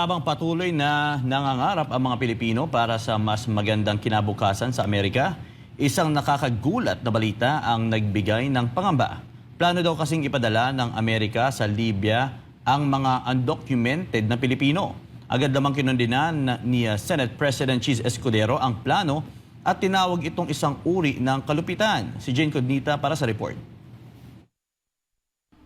Habang patuloy na nangangarap ang mga Pilipino para sa mas magandang kinabukasan sa Amerika, isang nakakagulat na balita ang nagbigay ng pangamba. Plano daw kasing ipadala ng Amerika sa Libya ang mga undocumented na Pilipino. Agad namang kinundinan ni uh, Senate President Cheese Escudero ang plano at tinawag itong isang uri ng kalupitan. Si Jane Cognita para sa report.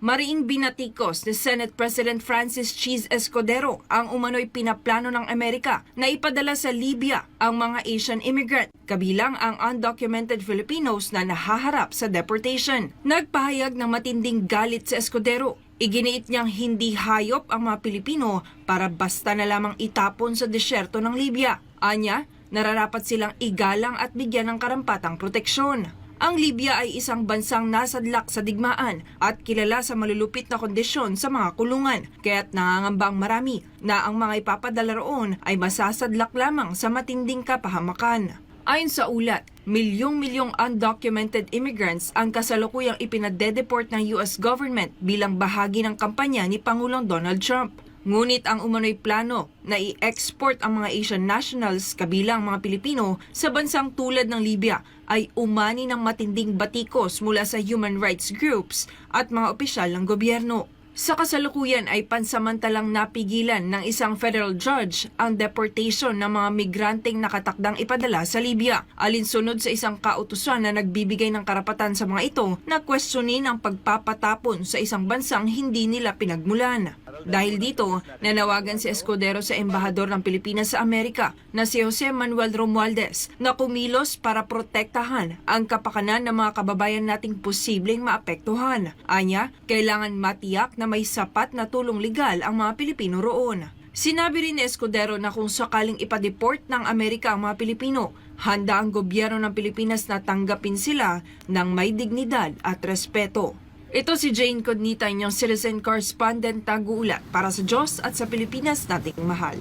Mariing binatikos ni Senate President Francis Cheese Escudero ang umano'y pinaplano ng Amerika na ipadala sa Libya ang mga Asian immigrant, kabilang ang undocumented Filipinos na nahaharap sa deportation. Nagpahayag ng matinding galit si Escudero. Iginiit niyang hindi hayop ang mga Pilipino para basta na lamang itapon sa disyerto ng Libya. Anya, nararapat silang igalang at bigyan ng karampatang proteksyon. Ang Libya ay isang bansang nasadlak sa digmaan at kilala sa malulupit na kondisyon sa mga kulungan, kaya't nangangambang marami na ang mga ipapadala roon ay masasadlak lamang sa matinding kapahamakan. Ayon sa ulat, milyong-milyong undocumented immigrants ang kasalukuyang ipinadedeport ng US government bilang bahagi ng kampanya ni Pangulong Donald Trump. Ngunit ang umano'y plano na i-export ang mga Asian nationals kabilang mga Pilipino sa bansang tulad ng Libya ay umani ng matinding batikos mula sa human rights groups at mga opisyal ng gobyerno. Sa kasalukuyan ay pansamantalang napigilan ng isang federal judge ang deportation ng mga migranteng nakatakdang ipadala sa Libya. Alinsunod sa isang kautusan na nagbibigay ng karapatan sa mga ito na questionin ang pagpapatapon sa isang bansang hindi nila pinagmulan. Dahil dito, nanawagan si Escudero sa embahador ng Pilipinas sa Amerika na si Jose Manuel Romualdez na kumilos para protektahan ang kapakanan ng mga kababayan nating posibleng maapektuhan. Anya, kailangan matiyak na may sapat na tulong legal ang mga Pilipino roon. Sinabi rin ni Escudero na kung sakaling ipadeport ng Amerika ang mga Pilipino, handa ang gobyerno ng Pilipinas na tanggapin sila ng may dignidad at respeto. Ito si Jane Cognita, inyong citizen correspondent taguulat para sa Diyos at sa Pilipinas nating mahal.